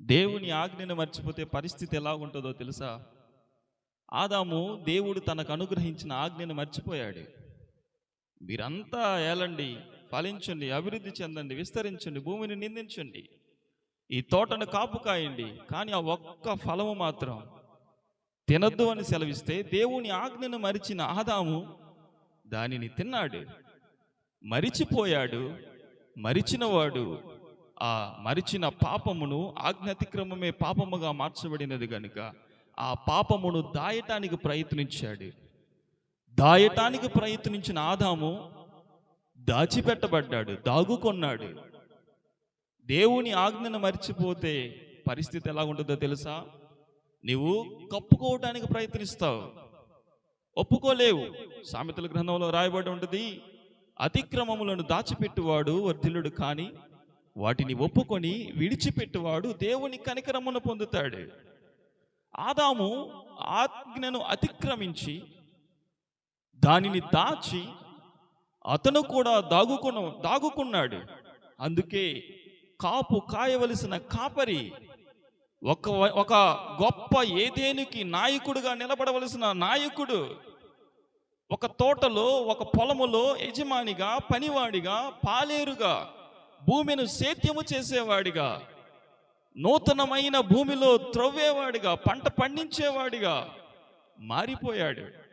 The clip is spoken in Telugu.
దేవుని ఆజ్ఞను మర్చిపోతే పరిస్థితి ఎలా ఉంటుందో తెలుసా? ఆదాము దేవుడు తనకు అనుగ్రహించిన ఆజ్ఞను మర్చిపోయాడు. మీరంతా ఏలండి ఫలించండి అభివృద్ధి చెందండి విస్తరించండి భూమిని నిందించండి. ఈ తోటను కాపు కాయండి కానీ ఆ ఒక్క ఫలము మాత్రం తినద్దు అని సెలవిస్తే దేవుని ఆజ్ఞను మరిచిన ఆదాము దానిని తిన్నాడు. మరిచిపోయాడు మరిచినవాడు ఆ మరిచిన పాపమును ఆజ్ఞాతిక్రమమే పాపముగా మార్చబడినది గనుక ఆ పాపమును దాయటానికి ప్రయత్నించాడు. దాయటానికి ప్రయత్నించిన ఆదాము దాచిపెట్టబడ్డాడు దాగుకొన్నాడు. దేవుని ఆజ్ఞను మర్చిపోతే పరిస్థితి ఎలా ఉంటుందో తెలుసా? నీవు కప్పుకోవటానికి ప్రయత్నిస్తావు. ఒప్పుకోలేవు. సామెతల గ్రంథంలో రాయబడి ఉంటుంది అతిక్రమములను దాచిపెట్టువాడు వర్ధిల్లుడు కానీ వాటిని ఒప్పుకొని విడిచిపెట్టువాడు దేవుని కనికరమును పొందుతాడు. ఆదాము ఆజ్ఞను అతిక్రమించి దానిని దాచి అతను కూడా దాగుకున్న దాగుకున్నాడు. అందుకే కాపు కాయవలసిన కాపరి ఒక ఒక గొప్ప ఏదేనికి నాయకుడుగా నిలబడవలసిన నాయకుడు ఒక తోటలో ఒక పొలములో యజమానిగా పనివాడిగా పాలేరుగా భూమిని సేద్యము చేసేవాడిగా నూతనమైన భూమిలో త్రవ్వేవాడిగా పంట పండించేవాడిగా మారిపోయాడు.